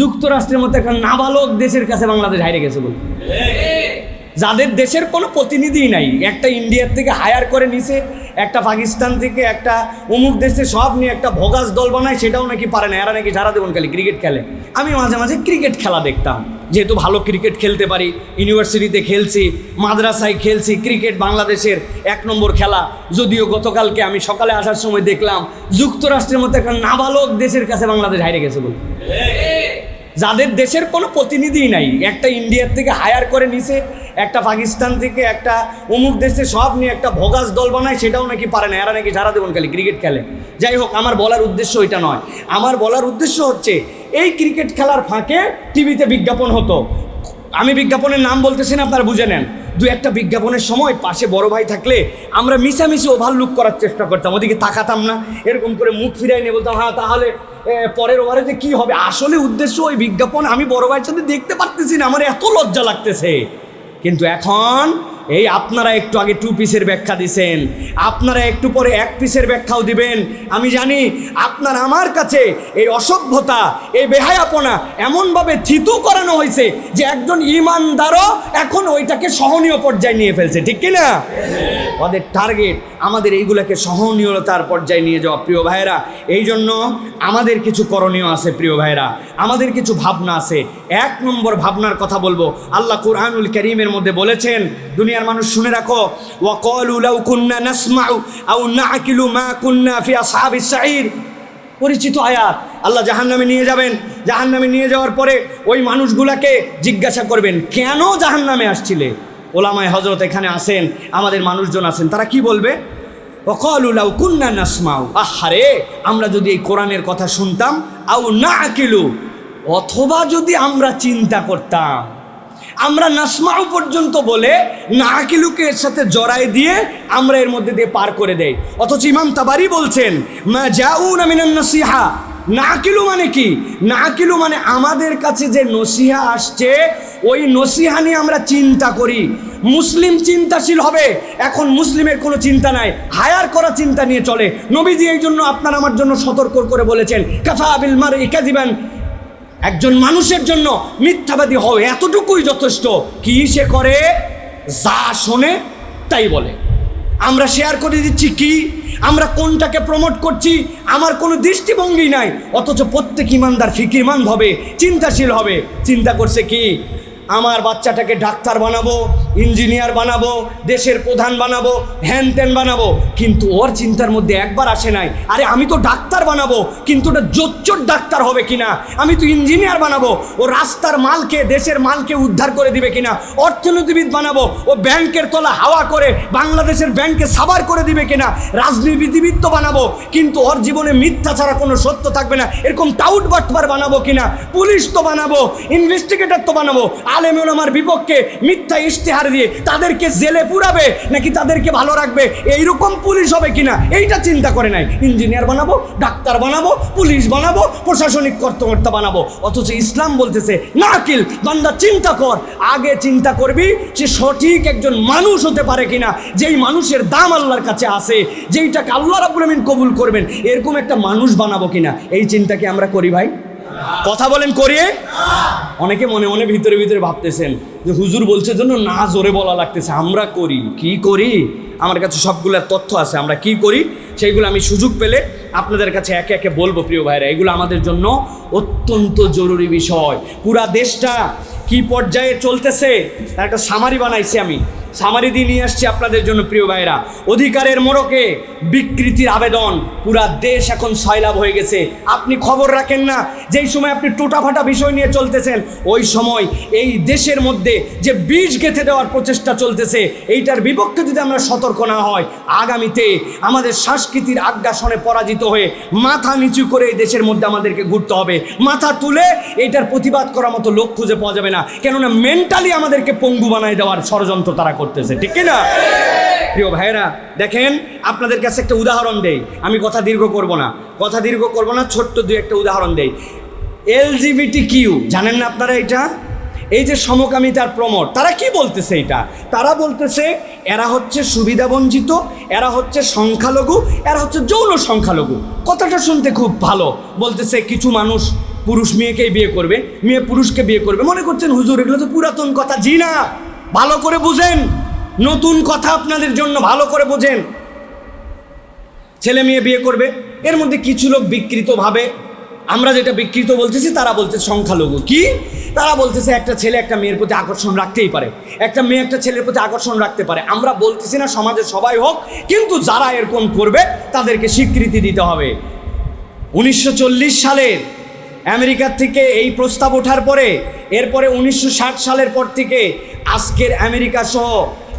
যুক্তরাষ্ট্রের মতো একটা নাবালক দেশের কাছে বাংলাদেশ হারিয়ে গেছে বলে যাদের দেশের কোনো প্রতিনিধি নাই, একটা ইন্ডিয়ার থেকে হায়ার করে নিছে, একটা পাকিস্তান থেকে একটা অমুক দেশে সব নিয়ে একটা ভোগাস দল বানায়, সেটাও নাকি পারে না। এরা নাকি সারা জীবন খালি ক্রিকেট খেলে। আমি মাঝে মাঝে ক্রিকেট খেলা দেখতাম। যেহেতু ভালো ক্রিকেট খেলতে পারি ইউনিভার্সিটিতে খেলছি, মাদ্রাসায় খেলছি ক্রিকেট বাংলাদেশের এক নম্বর খেলা। যদিও গতকালকে আমি সকালে আসার সময় দেখলাম, যুক্তরাষ্ট্রের মতো একটা নাবালক দেশের কাছে বাংলাদেশ হারিয়ে গেছে বলে যাদের দেশের কোনো প্রতিনিধি নাই, একটা ইন্ডিয়ার থেকে হায়ার করে নিছে, একটা পাকিস্তান থেকে, একটা অমুক দেশে সব নিয়ে একটা ভোগাস দল বানায়, সেটাও নাকি পারে না। এরা নাকি সারা জীবন খালি ক্রিকেট খেলে। যাই হোক, আমার বলার উদ্দেশ্য ওইটা নয়। আমার বলার উদ্দেশ্য হচ্ছে, এই ক্রিকেট খেলার ফাঁকে টিভিতে বিজ্ঞাপন হতো। আমি বিজ্ঞাপনের নাম বলতেছি না, আপনারা বুঝে নেন। দু একটা বিজ্ঞাপনের সময় পাশে বড় ভাই থাকলে আমরা মিশামিশি ওভারলুক করার চেষ্টা করতাম, ওদিকে তাকাতাম না। এরকম করে মুখ ফিরাই নিয়ে বলতাম হ্যাঁ তাহলে পরের ওভারে যে কী হবে? আসলে উদ্দেশ্য ওই বিজ্ঞাপন আমি বড় ভাইয়ের সাথে দেখতে পারতেছি না, আমার এত লজ্জা লাগতেছে। কিন্তু এখন, এই আপনারা একটু আগে টু পিসের ব্যাখ্যা দিছেন, আপনারা একটু পরে এক পিসের ব্যাখ্যাও দিবেন। আমি জানি আপনার আমার কাছে এই অসভ্যতা, এই বেহায়াপনা এমনভাবে থিতু করানো হয়েছে যে একজন ইমানদারও এখন ওইটাকে সহনীয় পর্যায়ে নিয়ে ফেলছে, ঠিক কিনা? ওদের টার্গেট আমাদের এইগুলোকে সহনীয়তার পর্যায়ে নিয়ে যাওয়া, প্রিয় ভাইয়েরা। এই জন্য আমাদের কিছু করণীয় আছে, প্রিয় ভাইয়েরা। আমাদের কিছু ভাবনা আছে। এক নম্বর ভাবনার কথা বলব। আল্লাহ কুরআনুল করিমের মধ্যে বলেছেন, দুনিয়ার মানুষ শুনে রাখো কুন্না নাকিলু মা কুন্না পরিচিত আয়াত। আল্লাহ জাহান্নামে নিয়ে যাবেন। জাহান্নামে নিয়ে যাওয়ার পরে ওই মানুষগুলাকে জিজ্ঞাসা করবেন, কেন জাহান্নামে আসছিলে? ওলামায় হজরত এখানে আসেন, আমাদের মানুষজন আছেন, তারা কি বলবে? অকলুলাউ কুন্না নাসমাউ। আহারে, আমরা যদি এই কোরআনের কথা শুনতাম, আউ না আকিলু, অথবা যদি আমরা চিন্তা করতাম, আমরা নাসমাউ পর্যন্ত বলে না আকিলুকে এর সাথে জড়াই দিয়ে আমরা এর মধ্যে দিয়ে পার করে দেই। অথচ ইমাম তাবারি বলছেন নাসিহা। নাকিলু মানে কি? না নাকিলু মানে আমাদের কাছে যে নসিহা আসছে ওই নসিহা নিয়ে আমরা চিন্তা করি। মুসলিম চিন্তাশীল হবে, এখন মুসলিমের কোনো চিন্তা নাই। হায়ার করা চিন্তা নিয়ে চলে। নবীজি এই জন্য আপনার আমার জন্য সতর্ক করে বলেছেন, কাফা আবিল মার ইকা দিবেন একজন মানুষের জন্য মিথ্যাবাদী হও এতটুকুই যথেষ্ট। কি সে করে? যা শোনে, তাই বলে। আমরা শেয়ার করে দিচ্ছি কি? আমরা কোনটাকে প্রমোট করছি? আমার কোনো দৃষ্টিভঙ্গি নাই। অথচ প্রত্যেক ইমানদার ফিকিরমান হবে, চিন্তাশীল হবে। চিন্তা করছে কি? আমার বাচ্চাটাকে ডাক্তার বানাবো। ইঞ্জিনিয়ার বানাবো, দেশের প্রধান বানাবো, হ্যান ত্যান বানাবো, কিন্তু ওর চিন্তার মধ্যে একবার আসে নাই। আরে আমি তো ডাক্তার বানাবো, কিন্তু ওটা জোচ্চোর ডাক্তার হবে কিনা? আমি তো ইঞ্জিনিয়ার বানাবো, ও রাস্তার মালকে, দেশের মালকে উদ্ধার করে দিবে কিনা? অর্থনীতিবিদ বানাবো, ও ব্যাংকের তলা হাওয়া করে বাংলাদেশের ব্যাংকে সাবার করে দিবে কিনা? রাজনীতিবিদ তো বানাবো, কিন্তু ওর জীবনে মিথ্যা ছাড়া কোনো সত্য থাকবে না। এরকম টাউট বাটবার বানাবো কিনা? পুলিশ তো বানাবো, ইনভেস্টিগেটর তো বানাবো, আলেম আমার বিপক্ষে মিথ্যা ইশতেহার দিয়ে তাদেরকে জেলে পুরাবে নাকি তাদেরকে ভালো রাখবে? এইরকম পুলিশ হবে কিনা? এইটা চিন্তা করে নাই। ইঞ্জিনিয়ার বানাবো, ডাক্তার বানাবো, পুলিশ বানাবো, প্রশাসনিক কর্মকর্তা বানাবো। অথচ ইসলাম বলতেছে না আকিল বান্দা চিন্তা কর। আগে চিন্তা করবি সে সঠিক একজন মানুষ হতে পারে কিনা। যেই মানুষের দাম আল্লাহর কাছে আসে যেইটাকে আল্লাহ রাবুল আমিন কবুল করবেন, এরকম একটা মানুষ বানাবো কিনা? এই চিন্তা কি আমরা করি ভাই? কথা বলেন করিয়ে? অনেকে মনে মনে ভিতরে ভিতরে ভাবতেছেন যে হুজুর বলছে জন্য না জোরে বলা লাগতেছে, আমরা করি। কি করি? আমার কাছে সবগুলোর তথ্য আছে, আমরা কি করি? সেইগুলো আমি সুযোগ পেলে আপনাদের কাছে একে একে বলব প্রিয় ভাইরা এগুলো আমাদের জন্য অত্যন্ত জরুরি বিষয়। পুরা দেশটা কি পর্যায়ে চলতেছে? তার একটা সামারি বানাইছি আমি। সামারি দিয়ে নিয়ে আসছি আপনাদের জন্য, প্রিয় ভাইরা অধিকারের মোড়কে বিকৃতির আবেদন। পুরা দেশ এখন সয়লাভ হয়ে গেছে। আপনি খবর রাখেন না, যেই সময় আপনি টোটাফাটা বিষয় নিয়ে চলতেছেন, ওই সময় এই দেশের মধ্যে যে বীজ গেঁথে দেওয়ার প্রচেষ্টা চলতেছে, এইটার বিপক্ষে যদি আমরা সতর্ক না হয়, আগামীতে আমাদের সংস্কৃতির আগ্রাসনে পরাজিত হয়ে মাথা নিচু করে এই দেশের মধ্যে আমাদেরকে ঘুরতে হবে। মাথা তুলে এইটার প্রতিবাদ করার মতো লোক খুঁজে পাওয়া যাবে না। কেননা মেন্টালি আমাদেরকে পঙ্গু বানায় দেওয়ার ষড়যন্ত্র তারা করতেছে, ঠিক না প্রিয় ভাইয়েরা, দেখেন, আপনাদের কাছে একটা উদাহরণ দেই। আমি কথা দীর্ঘ করব না। কথা দীর্ঘ করব না, ছোট্ট দুই একটা উদাহরণ দেই। এলজিবিটি কিউ জানেন না আপনারা এটা? এই যে সমকামিতার প্রমোট তারা কি বলতেছে এটা? তারা বলতেছে, এরা হচ্ছে সুবিধাবঞ্চিত এরা হচ্ছে সংখ্যালঘু, এরা হচ্ছে যৌন সংখ্যালঘু। কথাটা শুনতে খুব ভালো। বলতেছে, কিছু মানুষ পুরুষ মেয়েকেই বিয়ে করবে, মেয়ে পুরুষকে বিয়ে করবে। মনে করছেন, হুজুর, এগুলো তো পুরাতন কথা। জি না, ভালো করে বুঝেন। নতুন কথা আপনাদের জন্য ভালো করে বোঝেন। ছেলে মেয়ে বিয়ে করবে, এর মধ্যে কিছু লোক বিকৃতভাবে আমরা যেটা বিকৃত বলতেছি, তারা বলতেছে সংখ্যালঘু। কি? তারা বলতেছে একটা ছেলে একটা মেয়ের প্রতি আকর্ষণ রাখতেই পারে। একটা মেয়ে একটা ছেলের প্রতি আকর্ষণ রাখতে পারে। আমরা বলতেছি না সমাজে সবাই হোক, কিন্তু যারা এরকম করবে, তাদেরকে স্বীকৃতি দিতে হবে। উনিশশো চল্লিশ সালের আমেরিকার থেকে এই প্রস্তাব ওঠার পরে, এরপরে উনিশশো ষাট সালের পর থেকে আজকের আমেরিকা সহ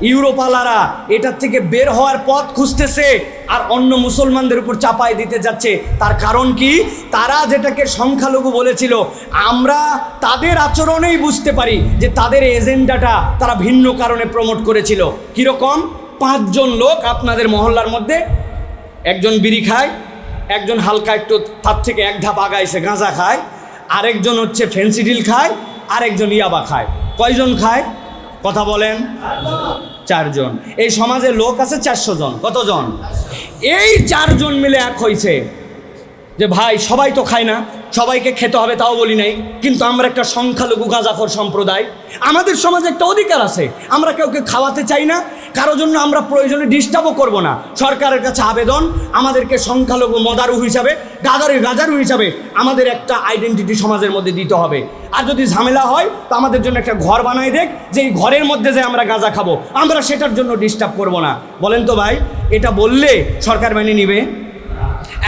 ইউরোপালারা এটার থেকে বের হওয়ার পথ খুঁজতেছে আর অন্য মুসলমানদের উপর চাপায় দিতে যাচ্ছে। তার কারণ কি? তারা যেটাকে সংখ্যালঘু বলেছিল, আমরা তাদের আচরণেই বুঝতে পারি যে তাদের এজেন্ডাটা তারা ভিন্ন কারণে প্রমোট করেছিল। কীরকম? পাঁচজন লোক আপনাদের মহল্লার মধ্যে, একজন বিড়ি খায় একজন হালকা একটু তার থেকে এক ধাপ আগাইছে গাঁজা খায়, আরেকজন হচ্ছে ফেন্সিডিল খায়, আরেকজন ইয়াবা খায়। কয়জন খায়? কথা বলেন। চারজন। এই সমাজে লোক আছে চারশো জন। কতজন? এই চারজন মিলে এক হয়েছে যে ভাই, সবাই তো খায় না। সবাইকে খেতে হবে, তাও বলি নাই। কিন্তু আমরা একটা সংখ্যালঘু গাঁজাখর সম্প্রদায়। আমাদের সমাজে একটা অধিকার আছে। আমরা কাউকে খাওয়াতে চাই না কারোর জন্য আমরা প্রয়োজনে ডিস্টার্বও করব না। সরকারের কাছে আবেদন, আমাদেরকে সংখ্যালঘু মদারু হিসাবে, গাদারি গাজারু হিসাবে আমাদের একটা আইডেন্টিটি সমাজের মধ্যে দিতে হবে। আর যদি ঝামেলা হয়, তো আমাদের জন্য একটা ঘর বানাই দেখ যে এই ঘরের মধ্যে যে আমরা গাঁজা খাব। আমরা সেটার জন্য ডিস্টার্ব করব না। বলেন তো ভাই, এটা বললে সরকার মেনে নিবে?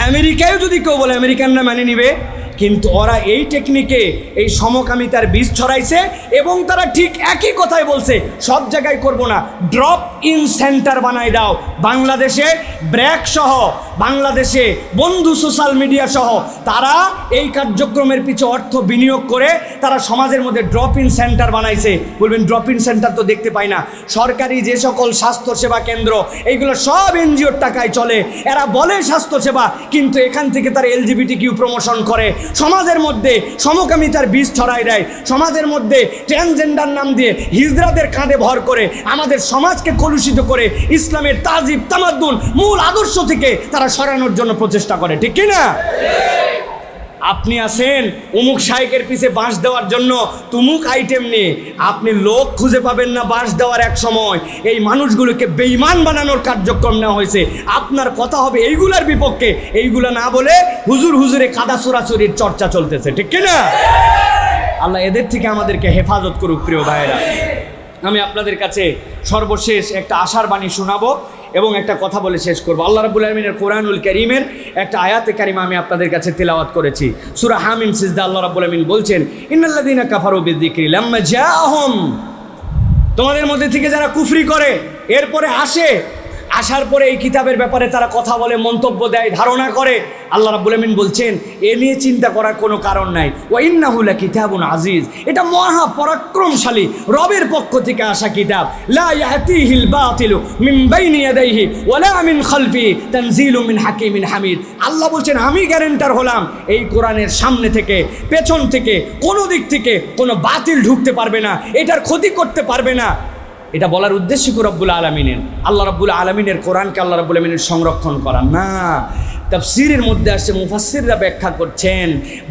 আমেরিকায় যদি কেউ বলে, আমেরিকানরা মেনে নিবে? কিন্তু ওরা এই টেকনিকে এই সমকামিতার বীজ ছড়াইছে এবং তারা ঠিক একই কথাই বলছে, সব জায়গায় করব না। ড্রপ ইন সেন্টার বানাই দাও। বাংলাদেশে ব্র্যাক সহ, বাংলাদেশে বন্ধু সোশ্যাল মিডিয়া সহ, তারা এই কার্যক্রমের পিছু অর্থ বিনিয়োগ করে তারা সমাজের মধ্যে ড্রপ ইন সেন্টার বানাইছে। বলবেন ড্রপ ইন সেন্টার তো দেখতে পাই না। সরকারি যে সকল স্বাস্থ্যসেবা কেন্দ্র, এইগুলো সব এনজিওর টাকায় চলে। এরা বলে স্বাস্থ্যসেবা, কিন্তু এখান থেকে তারা এলজিবিটি কিউ প্রমোশন করে। সমাজের মধ্যে সমকামিতার বীজ ছড়াই দেয়। সমাজের মধ্যে ট্রান্সজেন্ডার নাম দিয়ে হিজরাদের কাঁধে ভর করে আমাদের সমাজকে কলুষিত করে ইসলামের তাজিব, তামাদ্দুন মূল আদর্শ থেকে তারা সরানোর জন্য প্রচেষ্টা করে। ঠিক কি না আপনি আছেন উমুক শাইকের পিছে বাঁশ দেওয়ার জন্য তুমুক আইটেম নিয়ে। আপনি লোক খুঁজে পাবেন না বাঁশ দেওয়ার এক সময়। এই মানুষগুলোকে বেইমান বানানোর কার্যক্রম নেওয়া হয়েছে। আপনার কথা হবে এইগুলার বিপক্ষে। এইগুলা না বলে হুজুর হুজুরে কাদা চোরাচুরির চর্চা চলতেছে। ঠিক কিনা? আল্লাহ এদের থেকে আমাদেরকে হেফাজত করুক প্রিয় ভাইয়েরা। আমি আপনাদের কাছে সর্বশেষ একটা আশার বাণী শোনাবো এবং একটা কথা বলে শেষ করব। আল্লাহ রাবুল আলমিনের কোরআনুল করিমের একটা আয়াতে কারিমা আমি আপনাদের কাছে তেলাওয়াত করেছি। সুরা হামিম সিজদা আল্লাহ রাবুল আলমিন বলছেন ইন্নাল্লাদিনা কাফারু বিদ্দিক্রি লাম্মা জাহম তোমাদের মধ্যে থেকে যারা কুফরি করে, এরপরে আসে আসার পরে এই কিতাবের ব্যাপারে তারা কথা বলে, মন্তব্য দেয়, ধারণা করে। আল্লাহ রাব্বুল আমিন বলছেন, এ নিয়ে চিন্তা করার কোনো কারণ নাই। ও ইন্নাহুলা কিতাবুন আজিজ। এটা মহা পরাক্রমশালী, রবের পক্ষ থেকে আসা কিতাব। বাতিলু মিন বাইনি ইয়াদাইহি ওয়ালা মিন খালফি হামিদ। আল্লাহ বলছেন, আমি গ্যারেন্টার হলাম, এই কোরআনের সামনে থেকে, পেছন থেকে, কোনো দিক থেকে কোনো বাতিল ঢুকতে পারবে না, এটার ক্ষতি করতে পারবে না। এটা বলার উদ্দেশ্য কি রব্বুল আলমিনের? আল্লাহ রব্বুল আলমিনের কোরআনকে আল্লাহ রব্বুল আলমিনের সংরক্ষণ করা না তাফসিরের মধ্যে আসছে মুফাসিররা ব্যাখ্যা করছেন,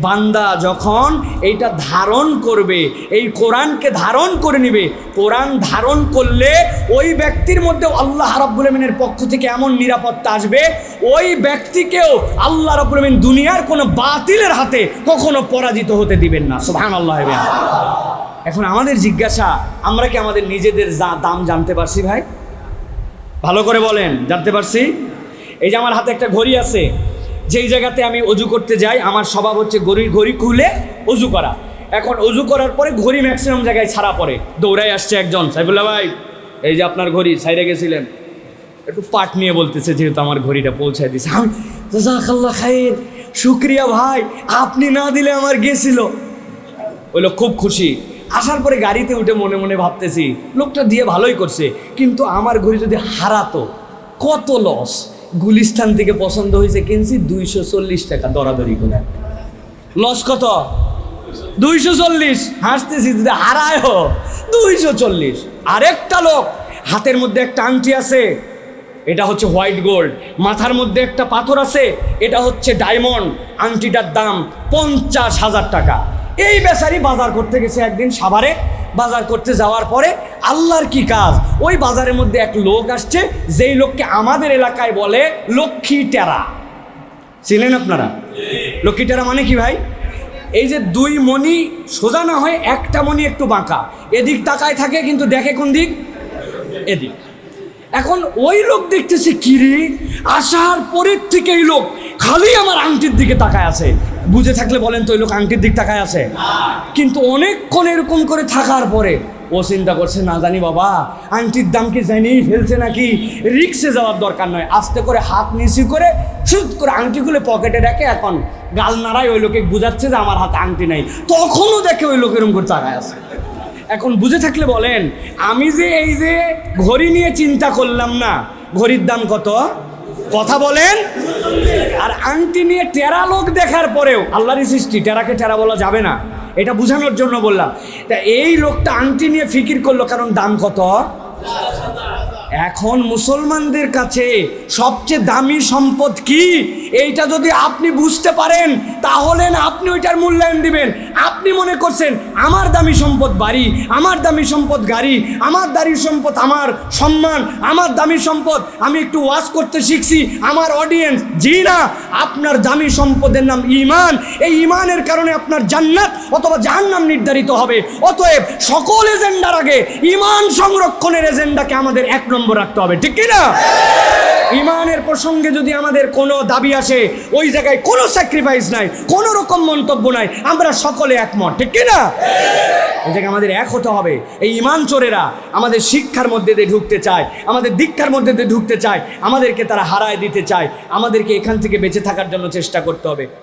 বান্দা যখন এইটা ধারণ করবে, এই কোরআনকে ধারণ করে নেবে, কোরআন ধারণ করলে ওই ব্যক্তির মধ্যে আল্লাহ রাব্বুল আলমিনের পক্ষ থেকে এমন নিরাপত্তা আসবে, ওই ব্যক্তিকেও আল্লাহ রাব্বুল আলমিন দুনিয়ার কোনো বাতিলের হাতে কখনো পরাজিত হতে দিবেন না। সুবহান আল্লাহ এখন আমাদের জিজ্ঞাসা, আমরা কি আমাদের নিজেদের দাম জানতে পারছি ভাই? ভালো করে বলেন, জানতে পারছি? এই যে আমার হাতে একটা ঘড়ি আছে, যেই জায়গাতে আমি অজু করতে যাই, আমার স্বভাব হচ্ছে ঘড়ি ঘড়ি খুলে অজু করা। এখন অজু করার পরে ঘড়ি ম্যাক্সিমাম জায়গায় ছাড়া পড়ে। দৌড়াই আসছে একজন, সাইফুল্লাহ ভাই, এই যে আপনার ঘড়ি, সাইডে গেছিলেন। একটু পাট নিয়ে বলতেছে, যেহেতু আমার ঘড়িটা পৌঁছায় দিছে। আমি, জাজাকাল্লাহ খায়ের শুক্রিয়া ভাই, আপনি না দিলে আমার গেছিল। ওই লোক খুব খুশি। আসার পরে গাড়িতে উঠে মনে মনে ভাবতেছি, লোকটা দিয়ে ভালোই করছে, কিন্তু আমার ঘড়ি যদি হারাতো, কত লস গুলিস্তান থেকে পছন্দ হয়েছে কিনছি দুইশো চল্লিশ টাকা দরাদরি করে। লস কত? দুইশো চল্লিশ। হাসতেছি যদি হারায়ও দুইশো চল্লিশ। আরেকটা লোক, হাতের মধ্যে একটা আংটি আছে, এটা হচ্ছে হোয়াইট গোল্ড। মাথার মধ্যে একটা পাথর আছে, এটা হচ্ছে ডায়মন্ড। আংটিটার দাম পঞ্চাশ হাজার টাকা। এই বেচারি বাজার করতে গেছে একদিন সাভারে। বাজার করতে যাওয়ার পরে আল্লাহর কি কাজ? ওই বাজারের মধ্যে এক লোক আসছে, যেই লোককে আমাদের এলাকায় বলে লক্ষ্মী টেরা। চিনেন আপনারা? লক্ষ্মী টেরা মানে কি ভাই? এই যে দুই মণি সোজা না হয় একটা মণি একটু বাঁকা। এদিক তাকায় থাকে, কিন্তু দেখে কোন দিক? এদিক। এখন ওই লোক দেখতেছে, কিরে, আসার পরের থেকে এই লোক খালি আমার আংটির দিকে তাকায় আছে। বুঝে থাকলে বলেন তো ওই লোক আংটির দিক তাকায় আছে। কিন্তু অনেকক্ষণ এরকম করে থাকার পরে ও চিন্তা করছে, না জানি বাবা, আংটির দাম কি জানিই ফেলছে নাকি? রিক্সে যাওয়ার দরকার নয়। আস্তে করে হাত নিচু করে শুট করে আংটিগুলো পকেটে রাখে এখন গাল নাড়ায় ওই লোকে বুঝাচ্ছে যে আমার হাতে আংটি নাই। তখনও দেখে ওই লোক এরকম করে তাকায় আছে। এখন বুঝে থাকলে বলেন, আমি যে এই যে ঘড়ি নিয়ে চিন্তা করলাম না, ঘড়ির দাম কত? কথা বলেন। আর আংটি নিয়ে টেরা লোক দেখার পরেও আল্লাহরই সৃষ্টি, টেরাকে টেরা বলা যাবে না। এটা বোঝানোর জন্য বললাম। তা এই লোকটা আংটি নিয়ে ফিকির করল, কারণ দাম কত? এখন মুসলমানদের কাছে সবচেয়ে দামি সম্পদ কি? এইটা যদি আপনি বুঝতে পারেন, তাহলে না আপনি ওইটার মূল্যায়ন দিবেন। আপনি মনে করছেন, আমার দামি সম্পদ বাড়ি, আমার দামি সম্পদ গাড়ি, আমার দামি সম্পদ আমার সম্মান, আমার দামি সম্পদ আমি একটু ওয়াশ করতে শিখছি, আমার অডিয়েন্স জি না, আপনার দামি সম্পদের নাম ইমান এই ইমানের কারণে আপনার জান্নাত অথবা জাহান্নাম নির্ধারিত হবে। অতএব সকল এজেন্ডার আগে ইমান সংরক্ষণের এজেন্ডাকে আমাদের এক নম্বর রাখতে হবে, ঠিক কি না ইমানের প্রসঙ্গে যদি আমাদের কোনো দাবি আসে, ওই জায়গায় কোনো স্যাক্রিফাইস নাই, কোনো রকম মন্তব্য নাই, আমরা সকলে একমত, ঠিক কি না এই জায়গায় আমাদের এক হতে হবে। এই ইমান চোরেরা আমাদের শিক্ষার মধ্যে দিয়ে ঢুকতে চায়, আমাদের দীক্ষার মধ্যে দিয়ে ঢুকতে চায়, আমাদেরকে তারা হারায় দিতে চায়, আমাদেরকে এখান থেকে বেঁচে থাকার জন্য চেষ্টা করতে হবে।